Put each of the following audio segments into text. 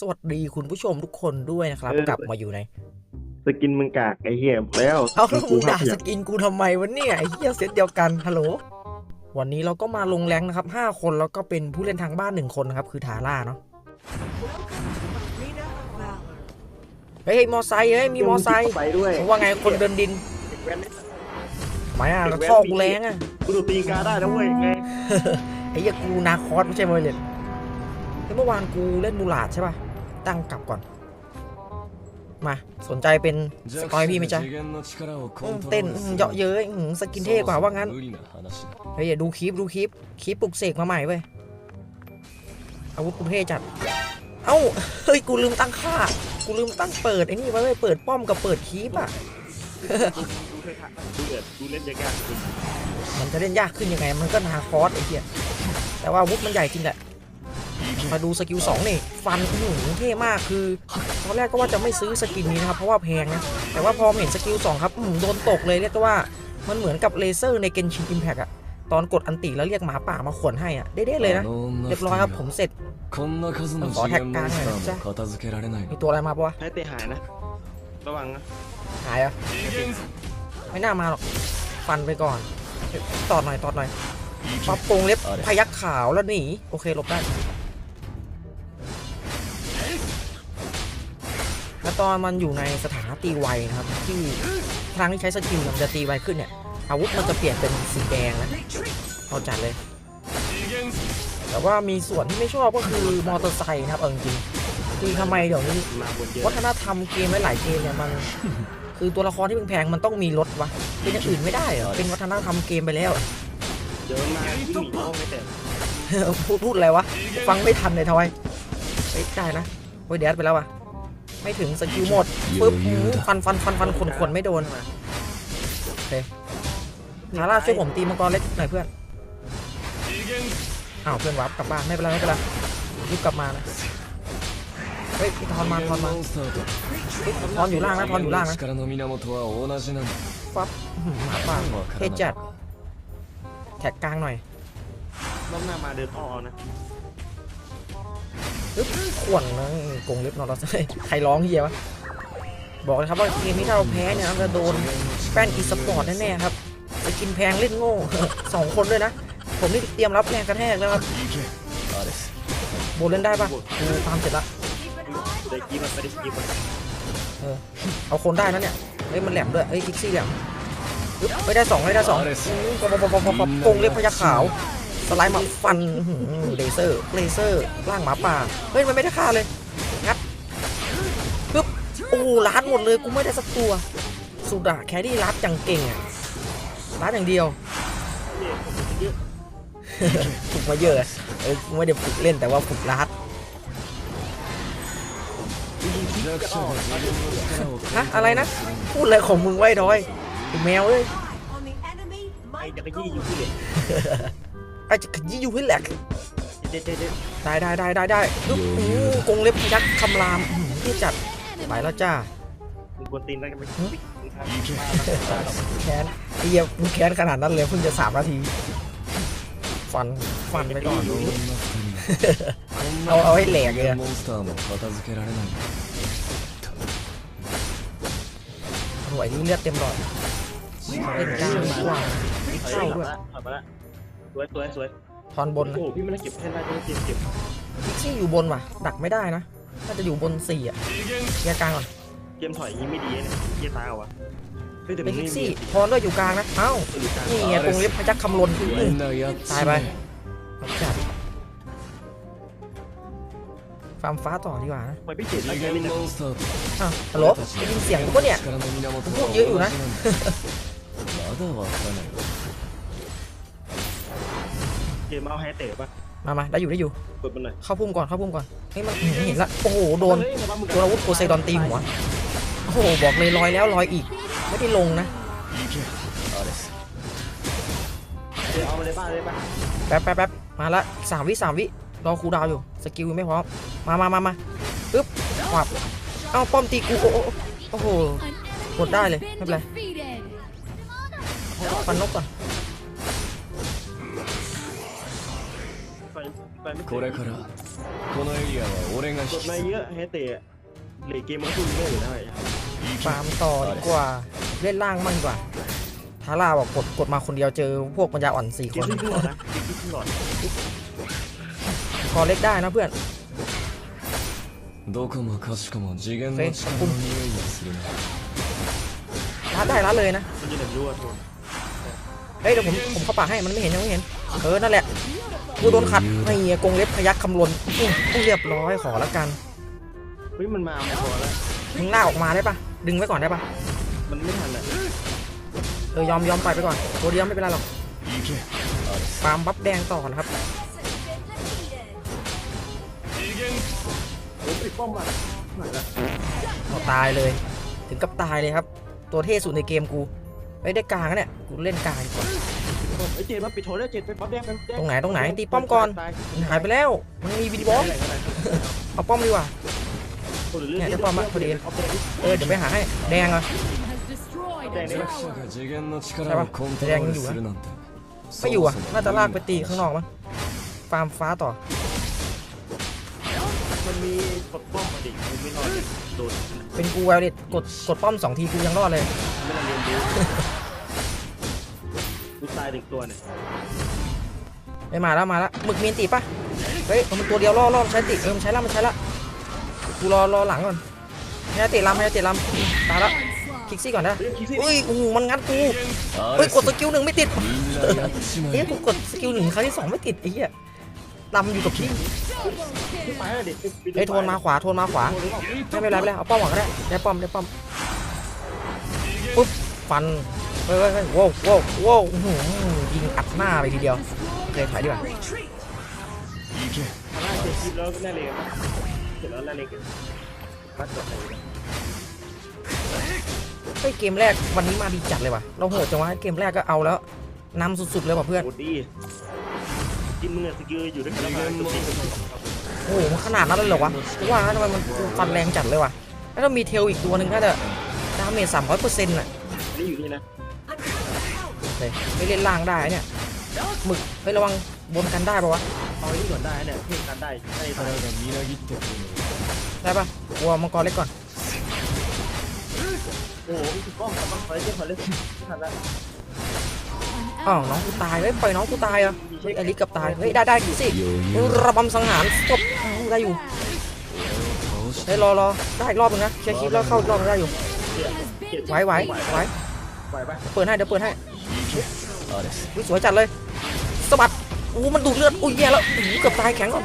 มาสวัสดีคุณผู้ชมทุกคนด้วยนะครับเออกลับมาอยู่ใน สกินมึงกากไอ้เหี้ยแล้วเอาแล้วกูมึงภาด่าพสกินกูทำไมวะเนี่ยไอ้เหี้ยเซตเดียวกันฮัลโหลวันนี้เราก็มาลงแรงนะครับ 5 คนแล้วก็เป็นผู้เล่นทางบ้านหนึ่งคนนะครับ คือทาร่าเนาะเฮ้ยมอไซค์เฮ้ยมีมอไซค์ไปด้วยว่าไงคนเดินดินแว้นไม่อะแล้วท่อกูแรงอะกูดูตีนกาได้นะเว้ยไงไอ้เหี้ยกูนาคอสไม่ใช่เมยเลยเมื่อวานกูเล่นมูลาดใช่ป่ะ ตั้งกลับก่อน มา สนใจเป็นสกอยพี่ไหมจ๊ะเต้นเยาะเย้ยอืมสกินเท่กว่าว่างั้น เฮ้ยอย่าดูคลิปดูคลิปคลิปปลุกเสกมาใหม่เว้ยอาวุธกูเท่จัด เอ้า เฮ้ย กูลืมตั้งค่า กูลืมตั้งเปิดไอ้นี่ไว้เว้ยเปิดป้อมกับเปิดคลิปอะดูเล่นยากมันจะเล่นยากขึ้นยังไง มันก็นาคอสไอ้เหี้ยแต่ว่าอาวุธมันใหญ่จริงแหละ มาดูสกิลสองนี่ฟันอื้อหือเท่มากคือตอนแรกก็ว่าจะไม่ซื้อสกินนี้นะครับเพราะว่าแพงนะแต่ว่าพอเห็นสกิลสองครับอื้อหือโดนตกเลยเรียกได้ว่ามันเหมือนกับเลเซอร์ในเกนชินอิมแพกอะตอนกดอันติแล้วเรียกหมาป่ามาขวนให้อะเด้ๆเลยนะเรียบร้อยครับผมเสร็จขอแท็กกลางหน่อยนะจ๊ะมีตัวอะไรมาปะวะให้เตะหายนะระวังนะหายเหรอะไม่น่ามาหรอกฟันไปก่อนเฮ้ยตอดหน่อยตอดหน่อยปับโปรงเล็บพยักขาวแล้วหนีโอเคหลบได้ แล้วตอนมันอยู่ในสถานะตีไวนะครับ ที่ครั้งที่ใช้สกิลมันจะตีไวขึ้นเนี่ย อาวุธมันจะเปลี่ยนเป็นสีแดงนะเอาจัดเลย แต่ว่ามีส่วนที่ไม่ชอบก็คือมอเตอร์ไซค์นะครับเอาจริงคือทำไมเดี๋ยวนี้วัฒนธรรมเกมหลายเกมเนี่ยมัน คือตัวละครที่แพงๆมันต้องมีรถวะเป็นอย่างอื่นไม่ได้เหรอเป็นวัฒนธรรมเกมไปแล้วเดี๋ยวมันมาวิ่งหนีเข้าไม่แต่พูดพูดอะไรวะ ฟังไม่ทันเลยทอยเฮ้ยได้นะโอ้ยเดดไปแล้ววะ ไม่ถึงสกิลหมดปึ๊บอื้อฟันฟันฟันฟันขนขนไม่โดนทาร่าช่วยผมตีมังกรเล็กหน่อยเพื่อนอ้าวเพื่อนวับกลับบ้านไม่เป็นไรไม่เป็นไรรีบกลับมานะเฮ้ยพี่ทอนมาทอนมาเฮ้ยทอนอยู่ล่างนะทอนอยู่ล่างนะฟับอื้อหือหมาป่าเทจัดแท็กกลางหน่อยรอบหน้ามาเดินอ้อนะ ปึ๊บขวนนะกรงเล็บนอนเราใใครร้องเฮียวะบอกเลยครับว่าเกมนี้ถ้าเราแพ้เนี่ยเราจะโดนแป้นอีสปอร์ตแน่ๆครับสกินแพงเล่นโง่สองคนด้วยนะ ผมนี่เตรียมรับแรงกระแทกแล้วครับโบนเล่นได้ปะกูตามเสร็จละได้กีมันไปได้กีมันเอาคนได้นะเนี่ยเฮ้ยมันแหลมด้วยเฮ้ยคิกซี่แหลมปึ๊บไม่ได้สองไม่ได้สองอื้อปปปปปกรงเล็บพยักขาว สไลด์มาฟันอื้อหือเลเซอร์เลเซอร์ร่างหมาป่าเฮ้ยมันไม่ได้ฆ่าเลยงัดปึ๊บโอ้โหล้านหมดเลยกูไม่ได้สักตัวสุดอะแครี่ลัดอย่างเก่งอะลัดอย่างเดียวเนี่ยผมเยอะฝึกมาเยอะอะเออกูไม่ได้ฝึกเล่นแต่ว่าฝึกลัดฮะอะไรนะ พูดอะไรของมึงไว้ดอยไอ้แมวเอ้ยไอ้จักรยี่อยู่ที่เหล็ก ไอ้จะขยี้อยู่ให้แหลกเด็ดเด็ดเด็ดได้ได้ได้ได้ได้ปึ๊บอู้กรงเล็บพยักคำรามอื้อหือที่จัดไปแล้วจ้ามึงกวนตีนแล้วกันไหมแค้นไอ้เหี้ยมึงแค้นขนาดนั้นเลยเพิ่งจะสามนาที ฟัน ฟันไปก่อนเอาเอาให้แหลกเลยอะโอ้ยนี่เลือดเต็มหลอดเล่นกลางดีกว่าถอยมาละถอยมาละ สวยสวยสวยทอนบนโอ้พี่ไม่ได้เก็บแค่ได้พี่เก็บเก็บพิกซี่อยู่บนว่ะ ดักไม่ได้นะน่าจะอยู่บนสี่อะแยกกลางก่อนเกมถอยอย่างนี้ไม่ดีเนี่ยเกียร์ตายเอาวะเฮ้ยแต่เป็นมึงพิกไม่ซี่มีทอนด้วยอยู่กลางนะเอ้าอยู่กลางนี่ไงกรงเล็บพยักคำลนอื้อ ตายไปเอาจัดฟาร์มฟ้าต่อดีกว่านะไปพี่เจ็ดแล้วกันนี่นะอ้าวฮัลโหลได้ยินเสียงกูปะเนี่ยพูดเยอะอยู่นะ เกมเอาแฮตเตะป่ะมามาได้อยู่ได้อยู่เปิดมันหน่อยเข้าพุ่มก่อนเข้าพุ่มก่อนเฮ้ยมันเห็นละโอ้โหโดนเฮ้ยระวังมึงโดนอาวุธโพไซดอนตีหัวโอ้โหบอกเลยลอยแล้วลอยอีก ไม่ได้ลงนะเดี๋ยวเอามาเลยบ้าเลยป่ะแป๊บแป๊บแป๊บมาละสามวิสามวิรอครูดาวอยู่สกิลยังไม่พร้อมมามามามาปึ๊บขวับเอ้าป้อมตีกูโอ้โอ้โอ้โหกดได้เลยไม่เป็นไรฟันนกก่อน これからこのエリアは俺が ก 引 ด き มา 継ぐ เยอะให้เตะเลเกมมันก็สู้เรื่อยอยู่นะไอ้ ฟาร์มต่อดีกว่า เล่นล่างมั่งดีกว่า ทาร่าบอกกดกดมาคนเดียวเจอพวกปัญญาอ่อนสี่ เก ค ม น ที่ขึ้นหลอดนะเกมที่ขึ้นหลอด คอเล็กได้นะเพื่อน どこもかしこも次元のえ力の匂いがするな รัดได้รัดเลยนะ มันจะเดือดรั่วทุน เฮ้ยเดี๋ยวผมผมเข้าป่าให้มันไม่เห็นยังไม่เห็น เออ นั่นแหละ กูโดนขัดไม่เงี้ยกงเล็บขยักคำลนต้องเรียบร้อยขอแล้วกันเฮ้ยมันมาไม่พอแล้วมึงหน้าออกมาได้ปะดึงไว้ก่อนได้ปะมันไม่ทันเลยเออยอมยอมไปไปก่อนโคเดียมไม่เป็นไรหรอกปามบัฟแดงต่อนะครับโอ้ยป้อมมาเอาตายเลย ถึงกับตายเลยครับ ตัวเท่สุดในเกมกูไม่ได้กลางเนี่ยกูเล่นกลางกว่า ไอ้เจดมาปิดโถแล้วเจดไปป้อมแดงกันแด ตรงไหนตรงไหนตีป้อมก่อน ตาย มันหายไปแล้ว มันมีวิดีบอล อะไรก็ได้ เอาป้อมดีกว่า คนเรื่อง เนี่ยจะป้อมอะพอดี เอาไปดิ เออเดี๋ยวไปหาให้แดงเหรอ แดงนี่ 弱者が次元の力をコントロールするなんて ไม่อยู่อ่ะน่าจะลากไปตีข้างนอกมั้งฟาร์มฟ้าต่อ มันมีกดป้อมมาดิกูไม่รอดเนี่ยโดน เป็นกูไวเลตกดกดป้อมสองทีกูยังรอดเลย ไม่ได้เรียนรู้ กูตายถึงตัวเนี่ยไอ้มาแล้วมาแล้วหมึกมีนตีปะเฮ้ยมันตัวเดียวล่อล่อใช้ติเออมันใช้ละมันใช้ละกูรอรอหลังก่อนให้ติลำให้ติลำตายละคิกซี่ก่อนนะเฮ้ยอุ้ยโอ้โหมันงัดกูเฮ้ยกดสกิลหนึ่งไม่ติดเฮ้ยกูกดสกิลหนึ่งครั้งที่สองไม่ติดไอ้เหี้ยลำอยู่กับพี่ไปแล้วดิไอ้โทนมาขวาโทนมาขวาไม่เป็นไรไม่เป็นเอาป้อมก่อนก็ได้ได้ป้อมได้ป้อมปุ๊บฟัน ฮ้ยเฮ้ยเฮ้ยโว้วโว้วโว้วอื้อหือยิงอัดหน้าไปทีเดียวโอเคถอยดีกว่า行けถ้าเจ็ดคลิปแล้วน่าเลยมั้ยเสร็จแล้วน่าเลยกันวัดจบเลยเฮ้ยเกมแรกวันนี้มาดีจัดเลยว่ะเราโหดจังวะเกมแรกก็เอาแล้วนำสุดๆเลยว่ะเพื่อนโหดดีกินมึงอะสกิลอยู่ด้วยกันแล้วมาจบจริงโอ้โหมันขนาดนั้นเลยเหรอวะกูว่านะทำไมมันฟันแรงจัดเลยว่ะแล้วถ้ามีเทลอีกตัวหนึ่งน่าจะดาเมจสามร้อยเปอร์เซ็นต์อะนี่อยู่นี่นะ เลยไม่เล่นล่างได้เนี่ยหมึกไประวังบนกันได้ปะวะเอาที่ส่วนได้เนี่ยเพ่กันได้ได้ตอนนี้มีแล้วยิ่งจบได้ปะวัวมังกรเล็กก่อนโอ้โหอีกกล้องกับมังไฟเจ็บหัวเล็กทันแล้วอ้าน้องกูตายเฮ้ยปล่อยน้องกูตายอะเฮ้ยอลิสกับตายเฮ้ยได้ได้สิระบำสังหารจบได้อยู่เฮ้ยรอรอได้รอบนึงนะเชียร์คิดแล้วเข้ารอบได้อยู่ไหวไหวไหวเปิดให้เดี๋ยวเปิดให้ สวยจัดเลยสบัดอู้มันดูเลือดอุ้ยแย่แล้วอู้เกือบตายแข็งก่อน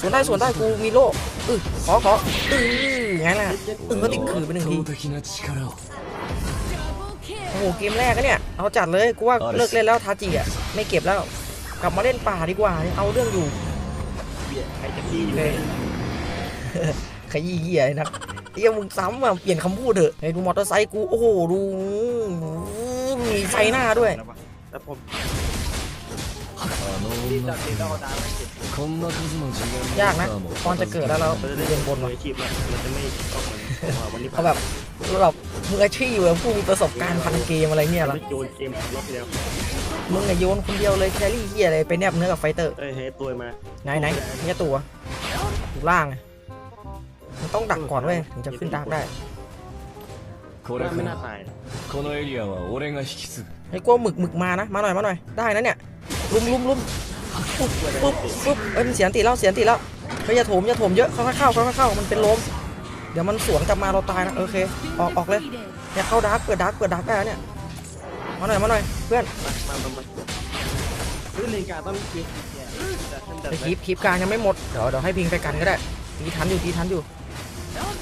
สวนได้สวนได้กูมีโล่อือขอขออือไงละตึงก็ติดขืนไปหนึ่งทีโอ้โหเกมแรกก็เนี่ยเอาจัดเลยกูว่าเลิกเล่นแล้วทาจิอะไม่เก็บแล้ว กลับมาเล่นป่าดีกว่าเอาเรื่องอยู่ขยี้เหี้ยนะเอี้ยมึงซ้ำอะเปลี่ยนคำพูดเถอะไอ้ดูมอเตอร์ไซค์กูโอ้โหดู มีไชน้าด้วยแต่ผมยากนะตอนจะเกิดแล้วเราเรียนบนมาอาชีพันจะไม่ต้องวันนี้เขาแบบเรามืออาชี่แบบผู้มีประสบการณ์พันเกมอะไรเนี่ยหรอโยนเกมรอบที่แล้วมึงอะโยนคนเดียวเลยแครี่เฮียอะไรไปแนบเนื้อกับไฟเตอร์เฮ้ยตัวมาไหนไหนเนี่ยตัวล่างมันต้องดักก่อนเว้ยถึงจะขึ้นดักได้ これ ว่า か ไม่น่า ら ตาย このエリアは俺が引き継ぐ ไอ้กลัวหมึกหมึกมานะมาหน่อยมาหน่อยได้นะเนี่ยลุมลุมลุมปุ๊บปุ๊บปุ๊บเอ้ยมันเสียงตีแล้วเสียงตีแล้วเฮ้ยอย่าโถมอย่าโถมเยอะค่อยๆเข้าค่อยๆเข้ามันเป็นลมเดี๋ยวมันสวนกลับมาเราตายนะโอเคออกออกเลยเนี่ยเข้าดักเปิดดักเปิดดักได้แล้วเนี่ยมาหน่อยมาหน่อยเพื่อน มามามาเฮ้ยเลนการต้องมีเนี่ยแต่ท่านดั ไอ้ ด คลิปคลิปกลางยังไม่หมดเดี๋ยวเดี๋ยวให้พิงไปกันก็ได้ตีทันอยู่ตีทันอยู่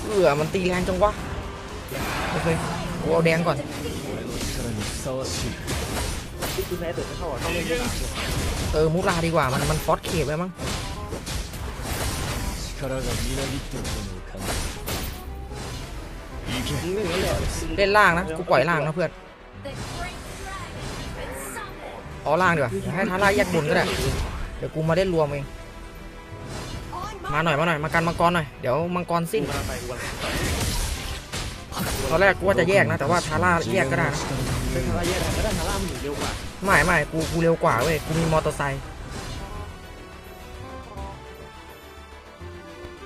เออมันตีแรงจังวะ โอเคกูเอาแดงก่อนเออมุลาดีกว่ามันมันฟอสเคปไว้มั้งเล่นล่างนะกูปล่อยล่างนะเพื่อนอ๋อล่างดีกว่าให้ท้าล่างแยกบุญก็ได้เดี๋ยวกูมาเล่นรวมเองมาหน่อยมาหน่อยมากันมังกรหน่อยเดี๋ยวมังกรสิ้น ตอนแรกกูว่าจะแยกนะ แต่ว่าทาร่าแยกก็ได้นะทาร่าแยกแต่ไทาร่ามันเร็วกว่าไม่ไม่กูกูเร็วกว่าเว้ยกูมีมอเตอร์ไซค์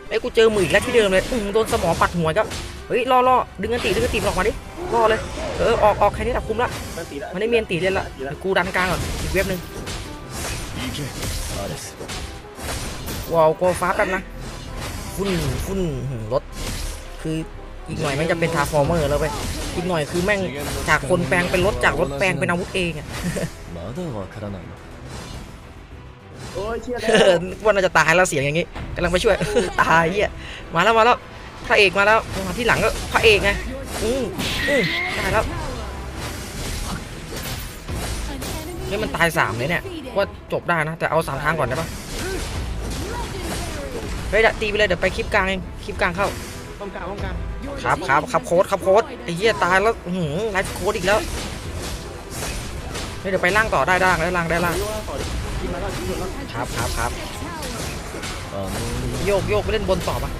ไอ้กูเจอหมืออีกแล้ที่เดิมเลยอุ้มโดนสมองปัดหัวก็เฮ้ยล่อล่อดึงกันตีดึงกันตีออกมาดิล่อเลยเออออกออกแค่นี้แหละคุ้มละมันได้เมียนตีเล่นละกูดันกลางก่อนอีกเว็บหนึ่งว้าวโกฟ้าแป๊บนะ ฟุ้นฟุ้นรถคือ อีกหน่อยแม่งจะเป็นทาร์ฟอร์เมอร์แล้วไปอีกหน่อยคือแม่งจากคนแปลงเป็นรถจากรถแปลงเป็นอาวุธเองอะโอ้ยเชี่ยแล้วว่าน่าจะตายแล้วเสียงอย่างงี้กำลังไปช่วยตายเหี้ยมาแล้วมาแล้วพระเอกมาแล้วมาที่หลังก็พระเอกไงอืออือตายแล้วนี่มันตายสามเลยเนี่ยว่าจบได้นะแต่เอาสามทางก่อนได้ปะเฮ้ยตีไปเลยเดี๋ยวไปคลิปกลางเองคลิปกลางเข้า ครับครับครับโค้ดครับโค้ดไอ้เหี้ยตายแล้วหืมไลฟ์โค้ดอีกแล้วเฮ้เดี๋ยวไปล่างต่อได้ล่างได้ล่างได้ล่างครับครับครับโยกโยกไปเล่นบนต่อปะ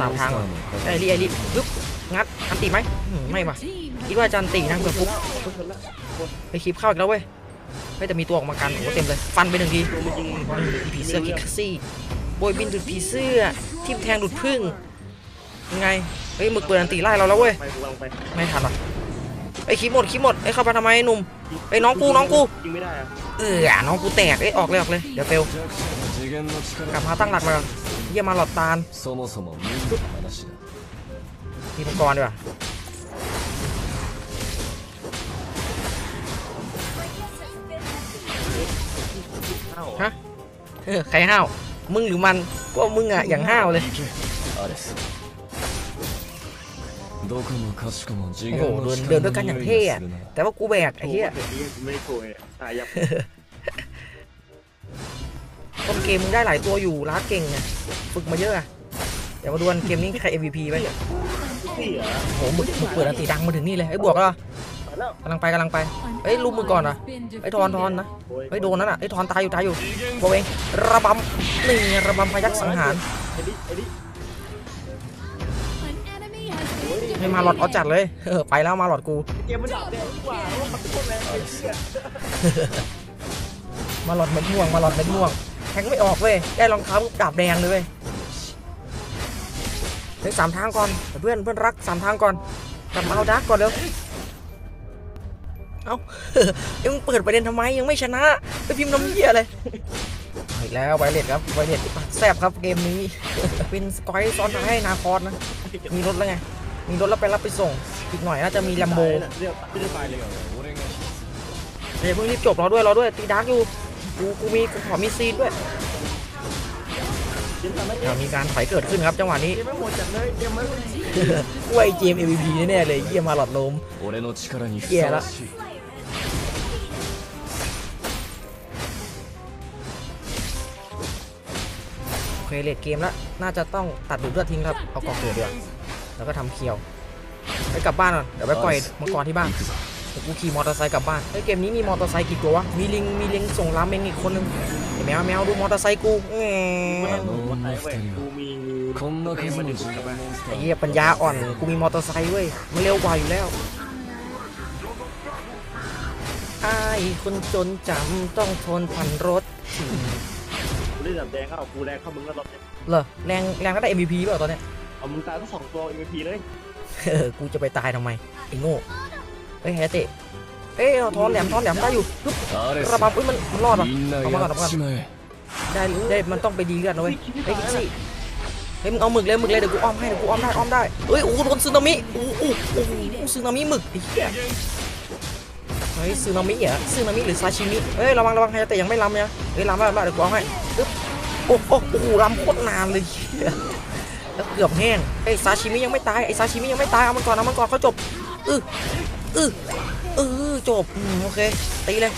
สามทางไอ้รีไอรีปึ๊บงัดจันตีไหมไม่ปะคิดว่าจันตีนะเกือบฟุ๊กไปคลิปเข้าอีกแล้วเว้ยไม่แต่มีตัวออกมากันโอ้เต็มเลยฟันไปหนึ่งทีผีเสื้อคิกซี่โบยบินดูดผีเสื้อทิมแทงดูดพึ่ง ยังไงเฮ้ยหมึกเปิดอันตีไล่เราแล้วเว้ย ไปกูลองไป ไม่ทันหรอไอ้ยคลิปหมดคลิปหมดไอ้ยเข้าไปทำไมไอ้หนุ่มไอ้ยน้องกูน้องกู ยิงไม่ได้อะ เออน้องกูแตกเอ้ยออกเลยออกเลยเดี๋ยวเฟล 次元の กลับ 力 มาตั้งหลักมาก่อนเยี่ยมาหลอดตาล そもそも無理な話だ ทีมังกรดีกว่า เข้า ฮะเออใครห้าวมึงหรือมันก็มึงอะอย่างห้าวเลย 行けアレスどこもかしこも次 โอ้โหเดินเดินด้วยกันอย่างเท่อะแต่ว่ากูแบกไอ้เหี้ยโตายยับต้นเกมมึงได้หลายตัวอยู่ล้าเก่งไงฝึกมาเยอะอะเดี๋ยวมาดวลเกมนี้ใคร MVP ไปโหมึงเปิดอันตีดังมาถึงนี่เลยไอ้บวกเหรอกำลังไปกำลังไปเอ้ยลุมมือก่อนนะไอ้ทอนทอนนะไอ้โดนนั่นอะไอ้ทอนตายอยู่ตายอยู่บวเองระบำนี่ระบำพยักสังหาร ไอ้ดิไอ้ดิไม่มาหลอดเอาจัดเลย เออ ไปแล้วมาหลอดกู เกมมันดับแดงกว่าว่ามันโคตรแรงไอ้เชี่ยมาหลอดเม็ดม่วง มาหลอดเม็ดม่วงแทงไม่ออกเว้ย ได้รองเท้าดาบแดงเลยเว้ยเฮ้ยสามทางก่อน เพื่อนเพื่อนรักสามทางก่อน กลับมาเอาดาร์กก่อนเร็ว เอ้าเอ้ยมึงเปิดประเด็นทำไมยังไม่ชนะ ไปพิมพ์น้ำเหี้ยเลยอีกแล้วไวเลตครับไวเลตแซ่บครับเกมนี้ เป็นสกอยซ้อนท้ายให้นาคอสนะ มีรถแล้วไง มีรถเราไปรับไปส่ง อีกหน่อยน่าจะมีลัมโบเรีดี๋ยวเพิ่งรีบจบรอด้วยรอด้วยตีดาร์กอยู่กูกูมีกูขอมีซีนด้วยเอามีการถอยเกิดขึ้นครับจังหวะนี้กล้วยเจมเอวีพีแน่เลยเยี่ยมาหลอดลมเยี่ยล้วโอเคเลดเกมแล้ว น่าจะต้องตัดดูดเลือดทิ้งครับ เอากองเกิดเดือว แล้วก็ทำเคียว ไปกลับบ้านก่อน เดี๋ยวไปปล่อยมังกรที่บ้านเกูขี่มอเตอร์ไซค์กลับบ้านไอ้เกมนี้มีมอเตอร์ไซค์กี่ตัววะ มีลิง มีลิงส่งราเมงอีกคนนึงแมวแมวดูมอเตอร์ไซค์กูเอ้ยไอ้เหี้ยปัญญาอ่อน กูมีมอเตอร์ไซค์เว้ย มันเร็วกว่าอยู่แล้วไอ้คนจนจำต้องทนพันรถกูเล่นแบบแดงเข้ากูแรงเข้ามึงก็ลบเหรอแรงแรงก็ได้ MVP เปล่าตอนเนี้ย เอามึงตายทั้งสองตัว MVP เลย เออ กูจะไปตายทำไม ไอ้โง่ เฮ้ยแฮตเตะเอ้ยเอาทอนแหลมทอนแหลมได้อยู่ปึ๊บ アレス ระบำอุ้ยมันมันรอดป่ะ みんな เอามาก่อน や เอามาก่อน っちまえ ได้ได้มันต้องไปดีกันนะเว้ยเฮ้ยคิกซี่เฮ้ยมึงเอาหมึกเลยหมึกเลยเดี๋ยวกูอ้อมให้เดี๋ยวกูอ้อมได้อ้อมได้เฮ้ยโอ้โหโดนซึนามิโอ้โหโอ้โหซึนามิหมึกไอ้เหี้ยเฮ้ยซึนามิเหรอซึนามิหรือซาชิมิเฮ้ยระวังระวังให้แต่ยังไม่ล้ำเนี่ยเฮ้ยล้ำแล้วล้ำแล้วเดี๋ยวกูเอาให้ปึ๊บโอ้โหโอ้โหล้ำโคตรนานเลยเหี้ย แล้วเกือบแห้งไอ้ยซาชิมิยังไม่ตายไอ้ซาชิมิยังไม่ตายเอามันก่อนเอามันก่อนเขาจบอืออือเออจบอืมโอเคตีเลย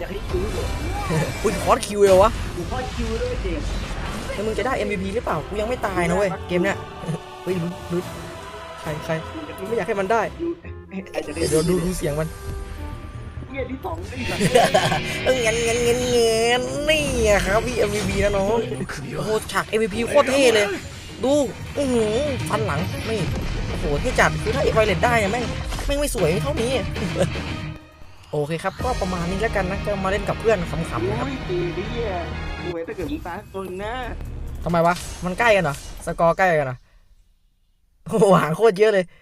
อยากให้คิวเลยอุ้ยคอร์สคิวเลยวะกูพอคิวด้วยเกมแล้วมึงจะได้ MVP หรือเปล่า กูยังไม่ตายนะเว้ย เกมเนี้ย เฮ้ยลุ้นลุ้นใครใครไม่อยากให้มันได้คิวไอ้จะได้เดี๋ยวดูดูเสียงมัน หี้ยที่สองนี่เงี้ยเงี้ยเงี้ยนี่ะครับพี่ MVP นะน้องโอ้โหฉาก MVP โคตรเท่เลย ดูอื้อหือฟันหลังนี่โอ้โหที่จัดคือถ้าไวเลตได้เนี่ยแม่งแม่งไม่สวยเท่านี้โอเคครับ ก็ประมาณนี้แล้วกันนะก็มาเล่นกับเพื่อนขำๆนะครับโอ้ยตีดิเหี้อ้ยถ้าเกิดมึงตายตันะทำไมวะ มันใกล้กันเหรอ สกอร์ใกล้กันเหรอโอ้หห่างโคตรเยอะเลย